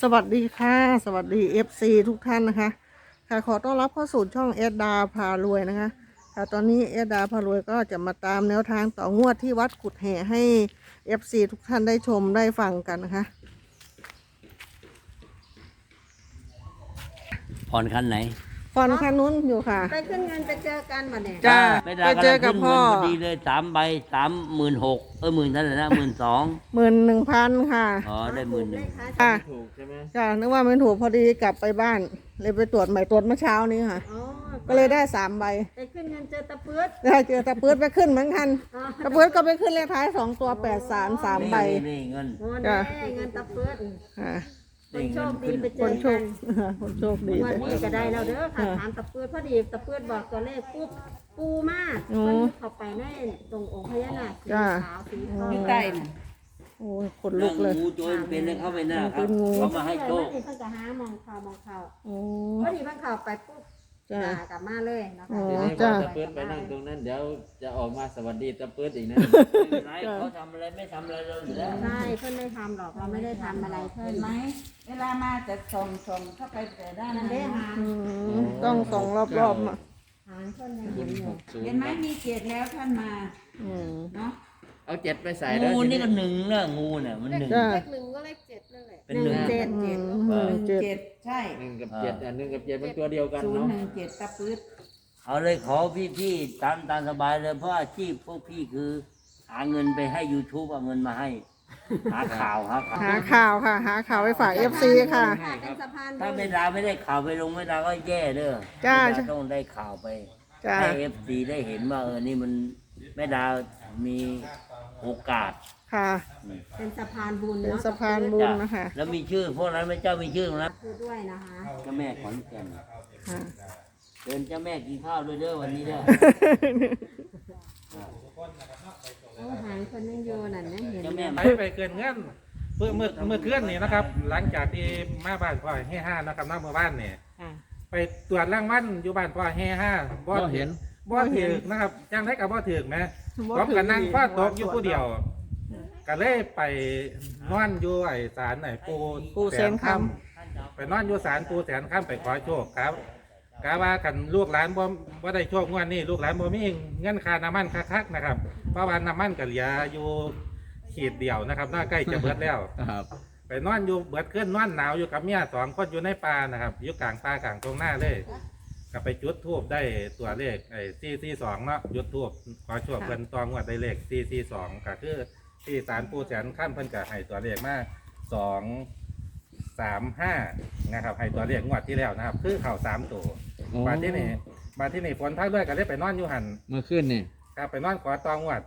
สวัสดีค่ะ สวัสดี FC ทุกท่านนะคะ ค่ะขอต้อนรับเข้าสู่ช่องเอ็ดาพารวยนะคะ ค่ะตอนนี้เอ็ดาพารวยก็จะมาตามแนวทางต่องวดที่วัดกุดแห่ให้ FC ทุกท่านได้ชมได้ฟังกันนะคะผ่อนขั้นไหน อนคันนู้นอยู่ค่ะ ไปขึ้นเงินไปเจอกันมาเนี่ย จ้าม่ด้ไปเจอกับำลังพ่อขึ้นเงินพอดีเลยสามใบสามหมื่นหกเออหมื่นเท่าไหร่นะหมื่นสองหมื่นหนึ่งพันค่ะ อ๋อได้หมื่นหนึ่งค่ะถูกใช่ไหมจ้านึกว่าไม่ถูกพอดีกลับไปบ้าน เลยไปตรวจใหม่ตรวจเมื่อเช้านี้ค่ะ อ๋อก็เลยได้สามใบไปขึ้นเงินเจอตะเปื้ดได้เจอตะปื๊ดไปขึ้นเหมือนกันอ๋อตะปื๊ดก็ไปขึ้นเลขท้ายสองตัวแปดสามสามใบ นี่นี่เงินโอ้จ้ะแน่เงินตะเปื้ดค่ะ คนโชคดีไปเจคอนโชกัคน คนโชคดีวันนี้ก็ได้แล้วเด้อค่ะค่ะถามตะเปื้ดพอดีตะเปื้ดบอกตัวเลขปุ๊บปูมากโอ้มันเข้าไปในตรงองค์พญานาคสีจ้ะขาวสีทองอยู่ใต้น่ะ โอ้ยขนลุกเลย งูโจรเป็นเลยเข้าไปหน้าครับ เป็นงู เขามาให้โชคเพิ่นก็หามองข่าวมองข่าวโอ้พอดีเพิ่นเข้าไปปุ๊บ จ้ะด่ากลับมาเลยเนาะอ๋ค่ะอทีนี้พจ้ะอตะเปิดไปนั่งตรงนั้นเดี๋ยวจะออกมาสวัสดีตะเปิดอีกนะ ไม่เป็นไรเขาทำอะไรไม่ทำอะไรเราอยู่แล้วใช่เพิ่นไม่ทำหรอกเราไม่ได้ทำอะไรเพิ่นเห็นไหม เวลามาจะส่งส่งเข้าไปแต่ด้านนั่นในเด้หางอืมต้องส่องรอบๆอะหางเพิ่นยังเห็นอยู่ เห็นไหมมีเกียรติแล้วท่านมาอืมเนาะ เอาเจ็ดไปใส่แล้วงูทีนี่ก็หนึ่งนะงูเนี่ยมันหนึ่ง จ้ะเป็นหหนึ่นึ่งงเจ็ดอืมหหนึ่นึ่งงเจ็ด เจ็ดใช่หนึ่งกับเจ็ดอันหนึ่งกับเจ็ดเป็นตัวเดียวกันศูนย์เนาะหนึ่งเจ็ดตะปืดเอาเลยขอพี่ๆตามตามสบายเลยเพราะอาชีพพวกพี่คือ หาเงินไปให้ YouTube เอาเงินมาให้ หาข่าวหาข่าวหาข่าวค่ะ หาข่าวไปฝาก FC ค่ะเป็นสะพานถ้าบุไม่ญดาไม่ได้ข่าวไปลงไม่ดาก็แย่เด้อจ้า ไม่ดาต้องได้ข่าวไป จ้า ให้เอฟซีได้เห็นว่าเออนี่มันแม่ดา มี โอกาสค่ะ เป็นสะพานบุญเป็นเนาะสะพานบุญนะคะแล้วมีชื่อ พวกนั้นไม่เจ้ามีชื่อนะคือด้วยนะคะเจ้าแม่ขอนแก่นค่ะ เดินเจ้าแม่กินข้าวด้วยเด้อวันนี้เด้อโอ้หางคนยังอยู่นั่นนะเห็นเจ้าแม่ไปไปเกินเงินเมื่อเมื่อเมื่อเคลื่อนนี่นะครับ หลังจากที่มาบ้านพ่อให้ห้านะครับน้าเมื่อบ้านเนี่ยค่ะไปตรวจร่างวันอยู่บ้านพ่อให้ห้าบ่ก็เห็นบ่ถือนะครับจังได้กับบ่ถือไหม บ่พร้อมถือกันนั่งอีกฟ้าตกอยู่ผู้เดียว ก็เลยไปนอนอยู่ไอ้ศาลไหนปูปูแสนคไปนอนอยู่ศาลปูแสนคำไปขอโชคครับกาว่ากันลูกหลานบ่บ่ได้โชคงวดนี้ลูกหลานบ่มีเงินค่าน้ำมันคักๆนะครับเพราะว่าน้ำมันก็เหลืออยู่ขีดเดียวนะครับน่าใกล้จะเบิดแล้ว ครับไปนอนอยู่เบิดขึ้นนอนหนาวอยู่กับเมียสองคนอยู่ในป่านะครับอยู่กลางป่ากลางตรงหน้าเลย ก็ไปจุดทูบได้ตัวเลขไอ้ซีซีสองเนาะจุดทูบขอโชคเพิ่นตองวดได้เลขซีซีสองก็คือที่สารปูแสนข้ามเพิ่นก็ให้ตัวเลขมาสองสามห้านะครับให้ตัวเลขงวดที่แล้วนะครับ คือเข่าสามตัวมาที่นี่มาที่นี่ฝนพักด้วยก็เลยไปนอนอยู่หัน เมื่อคืนนี่ครับไปนอนขอตองวด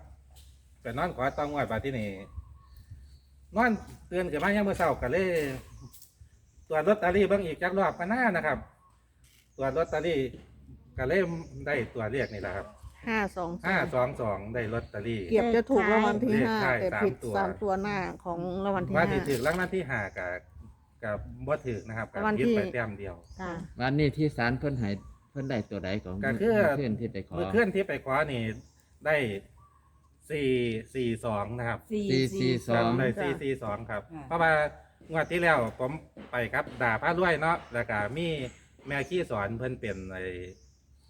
ไปนอนขอตองวดมาที่นี่นอนเตือนขึ้นมายังเมื่อเช้าก็เลยตรวจลอตเตอรี่เบางอีกจักรอบมาหน้านะครับ ตรวจลอตเตอรี่ก็เลยได้ตัวเลขนี่แหละครับห้าสองห้าสองสองได้ลอตเตอรี่ เกือบจะถูกรางวัลที่ห้าเลขท้ายแต่ผิดสามตัว สามตัวหน้าของรางวัลที่ว่าห้า ที่ถึงรางวัลที่หากับกับบ่ถึกนะครับกับรางวัลที่ ยึดไปแต้มเดียว ค่ะ วันนี้ที่ศาลเพิ่นให้เพิ่นได้ตัวใดของก็คือ เพื่อนที่ไปขอเมื่อเคลื่อนที่ไปคว้านี่ได้สี่สี่สองนะครับสี่สี่สี่ สองได้จ้ะซีซีสองครับค่ะเพราะว่างวดที่แล้วผมไปครับด่าพระด้วยเนาะแล้วก็มี แม่ขี้สอนเพิ่นเป็นไอ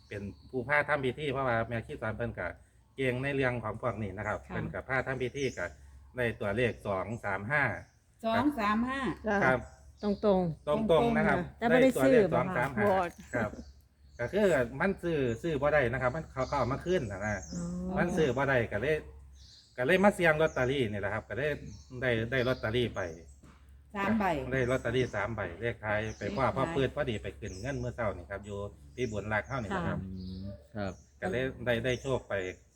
เป็นผู้พาทำพิธีเพราะว่าแม่ขี้สอนเพิ่นก็เก่งในเรื่องของพวกนี้นะครับค่ะ เพิ่นกับพาทำพิธีกับได้ตัวเลขสองสามห้าสองสามห้า จ้าครับ ตรงตรง ตรงตรงๆนะครับแต่ไม่ได้ซื้อสองบ่สามค่ะห้าบ่ครับ ก็คือมันซื้อซื้อบ่ได้นะครับ มันเขาเขาเอามาขึ้นนะนะมันซื้อบ่ได้ก็เลยก็เลยมาเสี่ยงลอตเตอรี่นี่แหละครับ ก็เลยได้ได้ลอตเตอรี่ไป สามใบได้ลอตเตอรี่สามใบเลขท้ายไปคว้าพ่อปืดพอดีไปขึ้นเงินเมื่อเช้านี่ครับอยู่ที่บุญรักเข้านี่นะครับอืมครับก็เลยได้ได้โชคไป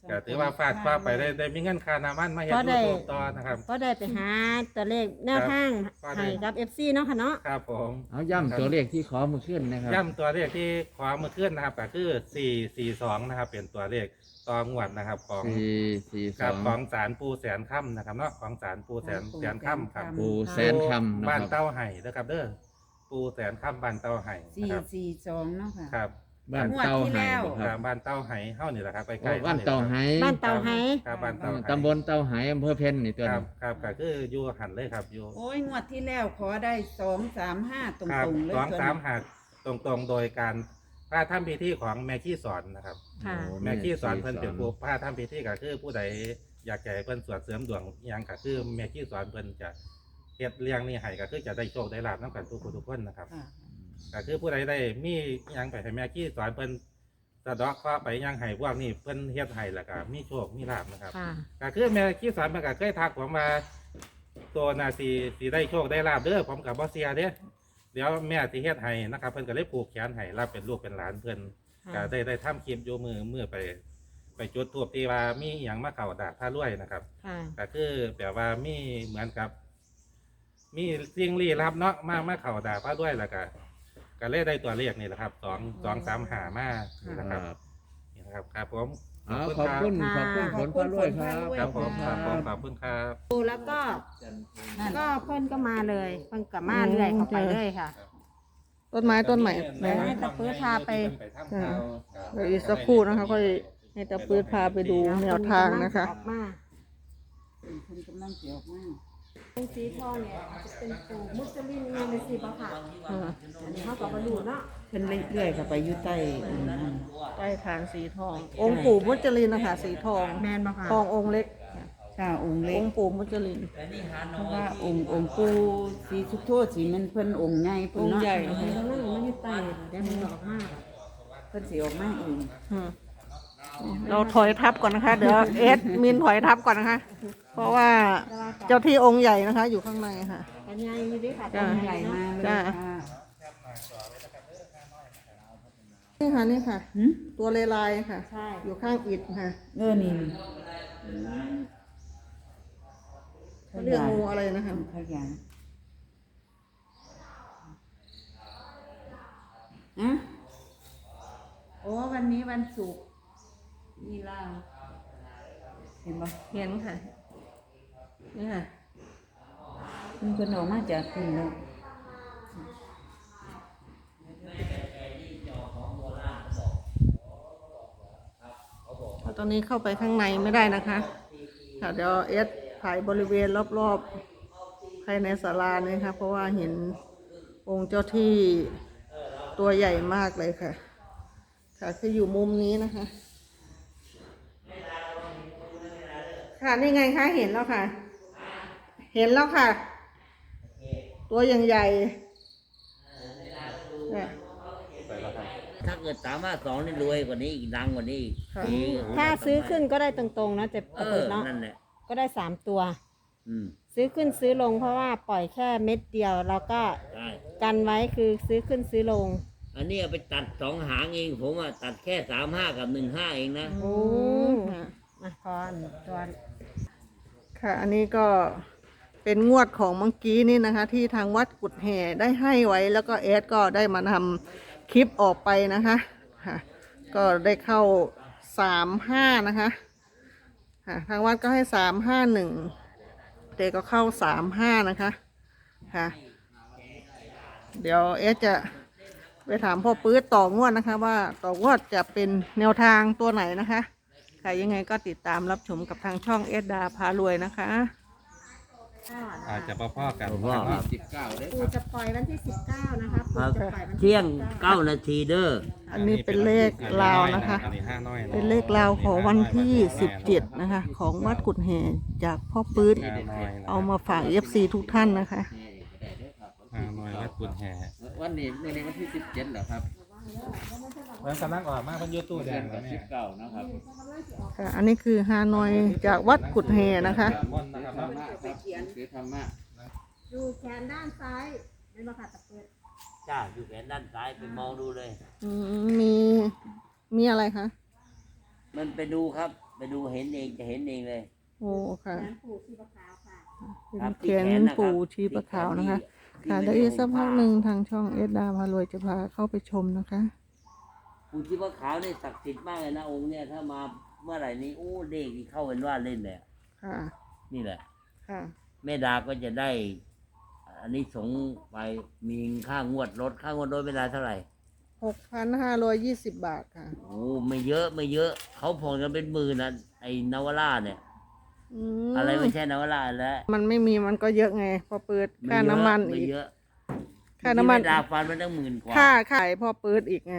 ก็ถือว่าฟาดฟ้าไปได้ได้มีเงินค่าน้ำมันมาเฮ็ดก็ได้ยูทูบต่อนะครับ ก็ได้ไปหาตัวเลขแนวทางก็ได้ให้กับ FC เนาะค่ะเนาะ ครับผม เอาย่ำตัวเลขที่ขอเมื่อคืนนะครับ ย่ำตัวเลขที่ขวามือขึ้นนะครับก็คือสี่สี่สองนะครับ เป็นตัวเลขต่องวดนะครับของสี่สี่สครัอบงของสารปูแสนค่ำนะครับเนาะของสารปูแสนแสนค่ำครับ ปูแสนคำนะบ้านครับ เต้าไห่นะครับเด้อปูแสนค่ำบ้านเต้าไห่สี่นะครับสี่สองเนาะค่ะ ครับ บ้านเตาไห้บ่คครัรับบบ้านเต้าไหเฮานี่แหละครับใกโอ้ล้ๆบ้านเตาไห้บ้านเตาไฮครับบ้านเต้าไหตำบลเตาไห้อำเภอเพนนี่ตัวครันี้บครับก็คืออยู่หันเลยครับอยู่โอ้ยงวดที่แล้วขอได้สองสามห้าตรครับงๆเลยสองตัวสามนี้หักตรงๆโดยการพระทำพิธีของแม่ขี้สอนนะครับ ค่ะ โอ้แม่ขี้สอนเพิ่นเป็นผู้พระทำพิธีก็คือผู้ใดอยากจะให้เพิ่นสวดเสริมดวงอิหยังก็คือแม่ขี้สอนเพิ่นจะเฮ็ดเลี้ยงนี่ให้ก็คือจะได้โชคได้ลาภนํกันทุกคนทุกคนนะครับ ค่ะ ก็คือผู้ใดได้มีอิหยังไปให้แม่ขี้สอนเพิ่นสะเดอกเคราะห์ไปอิหยังให้พวกนี้เพิ่นเฮ็ดให้แล้วก็มีโชคมีลาภนะครับ ค่ะ ก็คือแม่ขี้สอนมันก็เคยทักผมมาตัวนาสีสีได้โชคได้ลาบเด้อผมกับบ่เสียเด้อเดี๋ยวแม่สิเฮ็ดให้นะครับ เพิ่นก็เลยผูกแขนให้รับเป็นลูกเป็นหลานเพิ่นก็ได้ได้ทำคลิปโยมือมือไป ไปจุดทูบที่ว่ามีอหย่างมาเข่าดาบผ้ารวยนะครับ ค่ะ ก็คือแบบว่ามีเหมือนกับ มีสิ่งลี้ลับเนาะมามาเข่าดาบผ้ารวยแล้วก็ ก็เลยได้ตัวเลขนี่แหละครับสองสองสามหามานี่นะคครัรับบนี่นะครับครับผมอ๋อขอบคุณขอบคุณผลพระรวยครับ ครับผมครับผมขอบคุณครับปูแล้วก็นั่นก็เพิ่นก็มาเลยเพิ่นก็มาเรื่อยเข้าไปเรื่อยค่ะ ต้นไม้ต้นใหม่เดี๋ยวให้ตะปื้อพาไปเดี๋ยวอีกสักครู่นะคะค่อยให้ตะปื้ดพาไปดูแนวทางนะคะออกมาเพิ่นกำลังเสียออกมาเป็น สีทองเนี่ยอาจจะเป็นปูมุสลิมยังเป็นสีบ่ค่ะอ่าอันนี้เขาก็บ่รู้เนาะเพิ่นเลื่อยๆเข้าไปอยู่ใต้อืมนั่นใต้ฐานสีทอง องค์ปู่มุจลินนะคะสีทอง แมนบ่ค่ะทององค์เล็กค่ะองค์เล็อก งค์ปู่มุจลิน เพราะว่าองค์องค์ปู่สีสุโธสีมันเพิ่นองค์ใหญ่เพิ่นองค์เนาะใหญ่เดี๋ยวนั่งมันอยู่ใต้เดี๋ยวมันออกมาเพิ่นสิออกมาเองอืม เราถอยทับก่อนนะคะ เดี๋ยวเอสมินถอยทับก่อนนะคะ เพราะว่าเจ้าที่องค์ใหญ่นะคะ อยู่ข้างในค่ะกันใหญ่อยู่ดิค่ะจ้ะต้นใหใหญ่ญ่มามากกเลยจ้ะค่ะนี่ค่ะนี่ค่ะหึตัวเลลายค่ะใช่อยู่ข้างอิฐค่ะเออนี่เขาเรียกงูอะไรนะคะขยันอะโอ้วันนี้วันศุกร์ มีลาวเห็นปะเห็นค่ะนี่ค่ะมันเป็นออกมาจากคุณแล้วตอนนี้เข้าไปข้างในไม่ได้นะคะค่ะเดี๋ยวเอสถ่ายบริเวณรอบๆภายในศาลาเนี่ยค่ะ เพราะว่าเห็นองค์เจ้าที่ตัวใหญ่มากเลยค่ะ ค่ะคืออยู่มุมนี้นะคะ ค่ะนี่ไงคะเห็นแล้วค่ะ เห็นแล้วค่ะ ตัวอย่างใหญ่ค่ะถ้าเกิดสามารถสองนี่รวยกว่านี้อีกดังกว่านี้อีกค่ะนี่ถ้าซื้อขึ้นก็ได้ตรงๆนะแต่เอเปิอดเนาะนั่นแหละก็ได้สามตัวอืมซื้อขึ้นซื้อลงเพราะว่าปล่อยแค่เม็ดเดียวแล้วก็ใช่กันไว้คือซื้อขึ้นซื้อลง อันนี้เอาไปตัดสองหางเองผมอะตัดแค่สามห้ากับหนึ่งห้าเองนะโอ้ ค่ะพอนตัวค่ะ อันนี้ก็เป็นงวดของเมื่อกี้นี่นะคะ ที่ทางวัดกุดแห่ได้ให้ไว้ แล้วก็เอสก็ได้มาทำคลิปออกไปนะคะค่ะ ก็ได้เข้าสามห้านะคะค่ะทางวัดก็ให้สามห้าหนึ่งเด็กก็เข้าสามห้านะคะค่ะ เดี๋ยวเอสจะไปถามพ่อปื๊ดต่องวดนะคะ ว่าต่องวดจะเป็นแนวทางตัวไหนนะคะ ค่ะยังไงก็ติดตามรับชมกับทางช่องเอสดาพารวยนะคะอาจจะพ่อๆกันพ่อๆเนาะสิบเก้าเด้อปูจะปล่อยวันที่สิบเก้านะคะคปูรับจะปล่อยวันที่เที่ยง19เก้านาทีเด้ออันนี้เป็นเลขลาวนะคะ อันนี้ห้าน้อยะเป็นเลขลาวของวันที่ 17 นะคะ ของวัดกุดแห่จากพ่อปื๊ดห้าน้อยนะเอามาฝาก FC ทุกท่านนะคะ ห้าน้อยวัดกุดแห่วันนี้วันนี้วันที่สิบเจ็ดเหรอครับ เพิ่นกำลังออกมาเพิ่นอยูตู้แดเดืองนแล้วสิเนี่บยเก้านะครับค่ะ อันนี้คือฮานอยจากวัดกุดแห่นะคะมนต์นะครับธรรเนาะมะครับคือธรรมะดูแขนด้านซ้ายเป็นมาค่ะตะเปิดจ้าอยู่แขนด้านซ้ายไปมองดูเลย อืมมีมีอะไรคะมันไปดูครับ ไปดูเห็นเองจะเห็นเองเลย โอ้ค่ะ แขนปูที่ปะขาวค่ะ เป็นแขนปู่ชีปะขาวนะคะ ค่ะแล้วอีกสักพักหนึ่งทางช่องเอสดาพารวยจะพาเข้าไปชมนะคะ ปู่ที่ว่าขาวนี่ศักดิ์สิทธิ์มากเลยนะองค์เนี่ยถ้ามาเมื่อไหร่นี้โอ้เด็กนี่เข้าเป็นว่าเล่นเลยอะค่ะ นี่แหละ ค่ะ แม่ดาก็จะได้อันนี้สงส์ไปมีค่างวดรถค่างวดรถเวลาเท่าไหร่หกพันห้าร้อยยี่สิบบาทค่ะ โอ้ไม่เยอะไม่เยอะเขาผ่อนกันเป็นหมื่นนะไอ้นาวาร่าเนี่ยมอะไรไม่ใช่นาวาร่าแล้วมันไม่มีมันก็เยอะไง พอเปิดไม่ค่าเยอะน้ำมันไม่อีก เยอะค่าน้ำมันเมื่อกี้ไดาฟันมันตั้งหมื่นกว่า ค่าขายพอเปิดอีกไง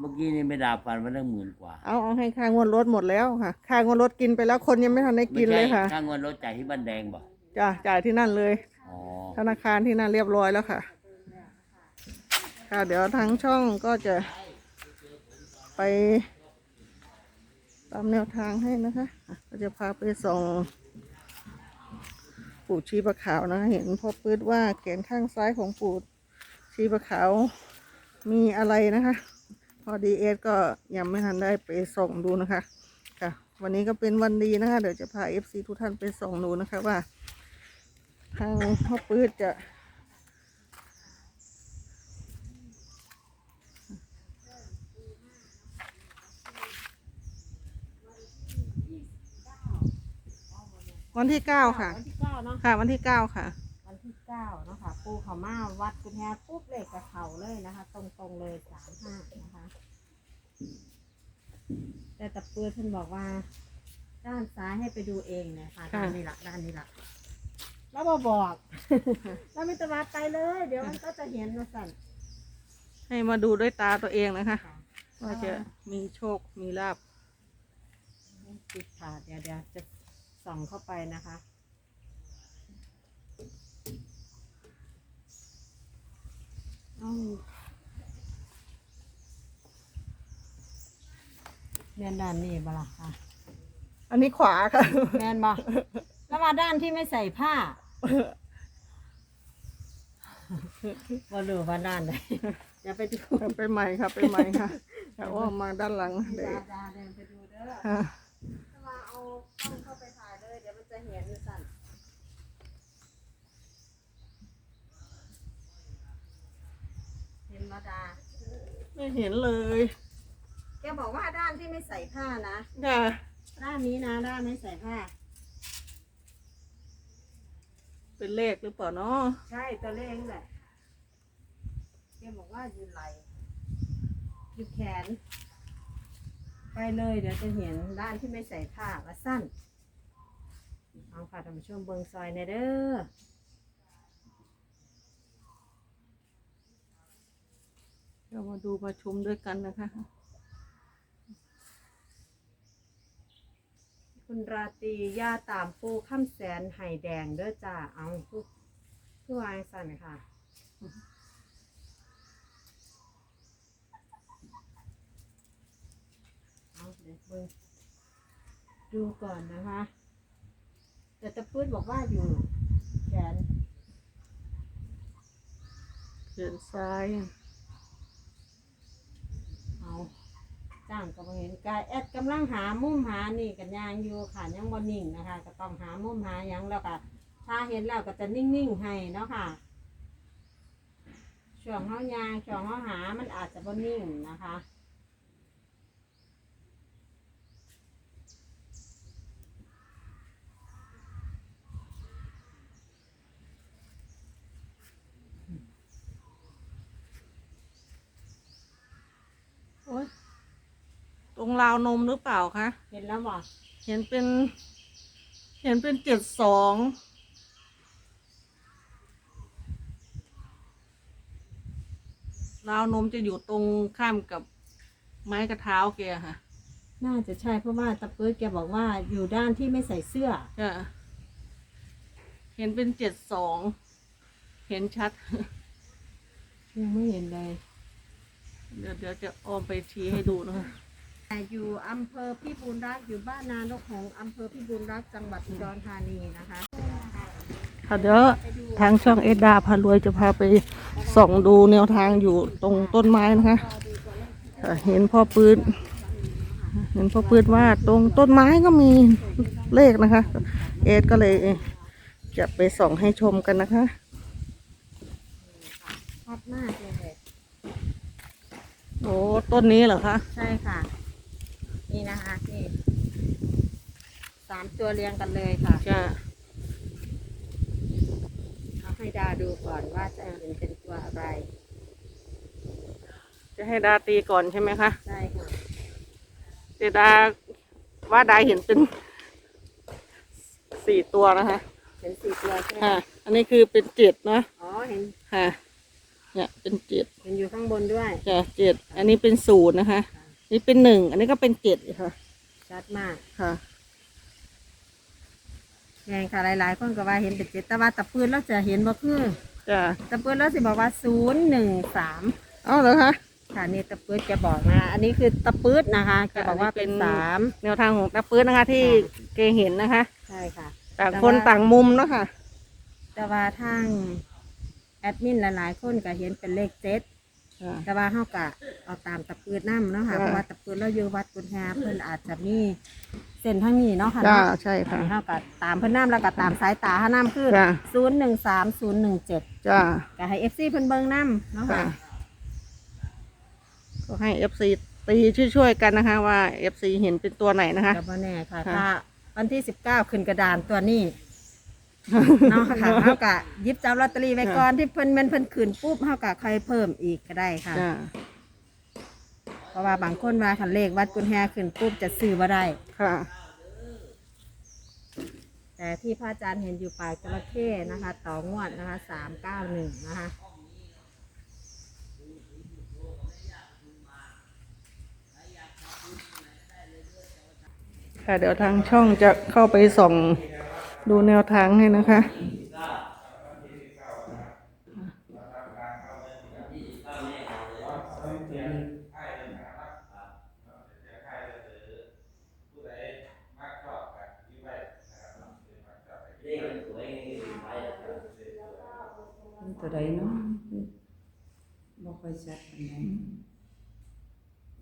เมื่อกี้นี่ไม่ดาฟันมันตั้งหมื่นกว่าเอาเอาให้ค่างวดรถหมดแล้วค่ะค่างวดรถกินไปแล้วคนยังไม่ทันได้กินเลยค่ะไม่ใช่ค่างวดรถจ่ายที่บ้านแดงบ่จ้ะจ่ายที่นั่นเลยอ๋อธนาคารที่นั่นเรียบร้อยแล้วค่ะ ค่ะ เดี๋ยวทั้งช่องก็จะ ไปตามแนวทางให้นะคะอะก็จะพาไปส่องปู่ชีประขาวนะ เห็นพ่อปื๊ดว่าแขนข้างซ้ายของปู่ชีประขาวมีอะไรนะคะพ อดีเอสก็ยังไม่ทันได้ไปส่องดูนะคะ ค่ะ วันนี้ก็เป็นวันดีนะคะ เดี๋ยวจะพาเอฟซีทุกท่านไปส่องดูนะคะว่า ทางพ่อปื๊ดจะ วันที่เก้าค่ะ วันที่เก้าเนาะค่ะ วันที่เก้าค่ะวันที่ เก้าเนาะค่ะปูเขามาวัดกุญแจปุ๊บเลขกับเขาเลยนะคะ ตรงๆเลยสามห้านะคะ แต่ตะเปื้อนท่านบอกว่า ด้านซ้ายให้ไปดูเองเนยคะค่ะ ด้านนี้หลักด้านนี้หลักแล้วมาบอก แล้วมิตรวัดไปเลย เดี๋ยวมันก็จะเห็นนะสั่นให้มาดูด้วยตาตัวเองนะคะ ค่ะว่าจะมีโชค มีลาบ ติดค่ะเดี๋ยวเดี๋ยวจะส่องเข้าไปนะคะอ้าว แมนด้านนี้บ่ล่ะค่ะอันนี้ขวาค่ะ แมนบ่แล้วมาด้านที่ไม่ใส่ผ้าว่าดูว่าด้านไหนอย่าไปดูไปใหม่ค่ะไปใหม่ค่ะแต่ว่ามาด้านหลังเดี๋ยวดาดาเดินไปดูเด้อค่ะถ้ามาเอากล้องเข้าไปถ่ายเลยเดี๋ยวมันจะเห็นสั่นเห็น มาดา ไม่เห็นเลยแกบอกว่าด้านที่ไม่ใส่ผ้านะ ค่ะด้านนี้นะ ด้านไม่ใส่ผ้า เป็นเลขหรือเปล่าเนาะใช่ตัวเลขนั่นแหละแกบอกว่าอยู่ไหลอยู่แขน ไปเลยเดี๋ยวจะเห็นด้านที่ไม่ใส่ผ้าว่าสั้น เอาค่ะท่านผู้ชมเบิงซอยในอยเด้อ เรามาดูมาชมด้วยกันนะคะ คุณราตรีย่าตามปูข้ามแสนไห่แดงเด้อจ้าเอาผู้ผู้วางสั่นค่ะ เอาเดี๋ยวเบิ่งดูก่อนนะคะ แต่ตะปื้ดบอกว่าอยู่แขน เขียนซ้าย เอา จ้างก็บ่เห็นกายแอดกำลังหามุมหานี่กันยางอยู่ค่ะยังบ่นิ่งนะคะ ก็ต้องหามุมหาหยังแล้วก็ถ้าเห็นแล้วก็จะนิ่งๆให้เนาะค่ะ ช่วงเฮายางช่วงเฮาหามันอาจจะบ่นิ่งนะคะ ตรงราวนมหรือเปล่าคะ เห็นแล้วบ่เห็นเป็น เห็นเป็นเจ็ดสองราวนมจะอยู่ตรงข้ามกับไม้กระเท้าแกค่ะน่าจะใช่เพราะว่าตะปื้ดแกบอกว่าอยู่ด้านที่ไม่ใส่เสื้อจะเห็นเป็นเจ็ดสอง เห็นชัด ยังไม่เห็นเลย เดี๋ยวเดี๋ยวจะอ้อมไปชี้ให้ดูนะคะ อยู่อำเภอพิบูลรักษ์อยู่บ้านนานกของอำเภอพิบูลรักษ์จังหวัดอุดรธานีนะคะ ค่ะเดี๋ยวทางช่องเอ็ดดาพารวยจะพาไปส่องดูแนวทางอยู่ตรงต้นไม้นะคะค่ะเห็นพ่อปืนเห็นพ่อปืนว่าตรงต้นไม้ก็มีเลขนะคะ เอ็ดก็เลยจะไปส่องให้ชมกันนะคะฮอตมากเลยโอ้ต้นนี้เหรอคะ ใช่ค่ะ นี่นะคะนี่สามตัวเรียงกันเลยค่ะจะเอาให้ดาดูก่อนว่าจะเห็นเป็นตัวอะไรแจะให้ดาตีก่อนใช่ไหมคะใช่ค่ะเจดาว่าดาเห็นเป็นสี่ตัวนะคะเห็นสี่ตัวใช่ไหมค่ะ อันนี้คือเป็นเจ็ดเนาะอ๋อเห็นค่ะเนี่ยเป็นเจ็ดเห็นอยู่ข้างบนด้วย จะเจ็ดอันนี้เป็นศูนย์นะคะ นี่เป็นหนึ่ง อันนี้ก็เป็นเจ็ดค่ะ ชัดมากค่ะแงค่ะ หลาย ๆ คนก็ว่าเห็นเป็นเจ็ดแต่ว่าตะปืนเราจะเห็นบ่คือจ้ะตะปืนเราสิบอกว่าศูนย์หนึ่งสามเอาเหรอคะค่ะนี่ตะปืดจะบอกนะ อันนี้คือตะปืดนะคะจะบอกว่าเป็นอันนี้เป็นสามแนวทางของตาปื้นนะคะ ที่ค่ะเกเห็นนะคะ ใช่ค่ะ ต่างแต่คนว่าต่างมุมเนาะค่ะ แต่ว่าทางแอดมินหลาย ๆ คนก็เห็นเป็นเลขเจ็ด ค่ะ แต่ว่าเขาก็เอาตามตะปืดน้ำเนาะค่ะ ค่ะ เพราะว่าตะปืดเราอยู่วัดกุญแฮเพิ่นอาจจะมีเส้นทางนี้เนาะค่ะจ้าเนาะใช่ค่ะเขาก็ตามเพิ่นน้ำแล้วก็ตามสายตาเขาน้ำคือจ้ะ ศูนย์หนึ่งสามศูนย์หนึ่งเจ็ดจ้าก็ให้เอฟซีเพิ่นเบิ่งน้ำเนาะค่ะค่ะ ก็ให้เอฟซีตีช่วยๆกันนะคะ ว่าเอฟซีเห็นเป็นตัวไหนนะคะ ก็บ่แน่ค่ะ ค่ะ ถ้าวันที่สิบเก้าขึ้นกระดานตัวนี้ เนาะค่ะเขาก็หยิบจับลอตเตอรี่ไว้ก่อนที่เพิ่นแมันเพิ่นขึ้นปุ๊บเขาก็ค่อยเพิ่มอีกก็ได้ค่ะ จ้าเพราะว่าบางคนว่าคันเลขวัดกุญแฮขึ้นปุ๊บจะซื้อบ่ได้ ค่ะแต่ที่พระอาจารย์เห็นอยู่ปลายจระเข้นะคะ ต่องวดนะคะสามเก้าหนึ่งนะคะ ค่ะ เดี๋ยวทางช่องจะเข้าไปส่อง ดูแนวทางให้นะคะ ตัวใดเนาะบ่ค่อยชัดปานใด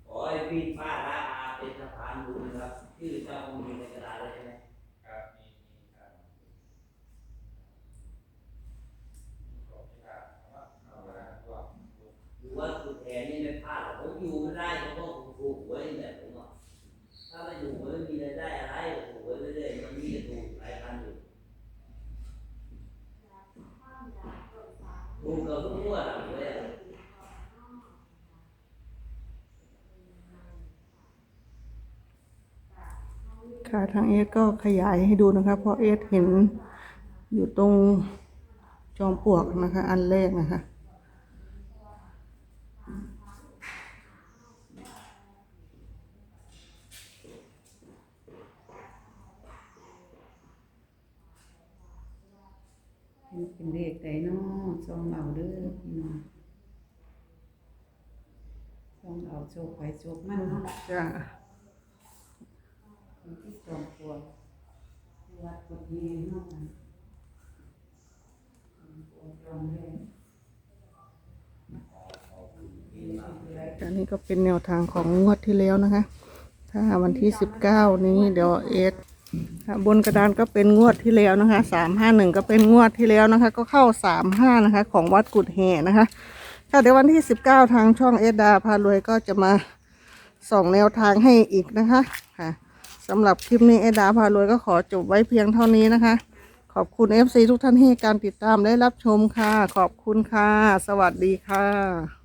ขอให้พี่ป้าร้าอาเป็นสะพานบุญนะครับชื่อเจ้าคงมีในกระดาษเลยใช่ไหมหรือว่าสุดแทนนี่ไม่พลาดหรอกผมอยู่ไม่ได้เพราะว่าผมถูกหวยเนี่ยผมอะถ้าไม่ถูกหวยไม่มีรายได้อะไรถูกหวยเรื่อยๆมันมีแต่ถูกหลายพันอยู่ถูกกับทุกงวดอะหวยอะ ค่ะทางเอสก็ขยายให้ดูนะคะ เพราะเอสเห็นอยู่ตรงจอมปลวกนะคะ อันแรกนะคะมันเป็นเลขใดเนาะซองเอาเด้อพี่น้องซองเอาโชคไปโชคมันเนาะจ้า คนที่จอมปลวกที่วัด กุฎีเนาะกันจอมปลวกจอมแดงอันนี้ก็เป็นแนวทางของงวดที่แล้วนะคะ ถ้าวันที่สิบเก้านี้เดี๋ยวเอสค่ะบนกระดานก็เป็นงวดที่แล้วนะคะสามห้าหนึ่งก็เป็นงวดที่แล้วนะคะ ก็เข้าสามห้านะคะ ของวัดกุดแห่นะคะค่ะเดี๋ยววันที่สิบเก้าทางช่องเอสดาพารวยก็จะมาส่องแนวทางให้อีกนะคะค่ะ สำหรับคลิปนี้เอดาพารวยก็ขอจบไว้เพียงเท่านี้นะคะ ขอบคุณ FC ทุกท่านที่ให้การติดตามและรับชมค่ะ ขอบคุณค่ะ สวัสดีค่ะ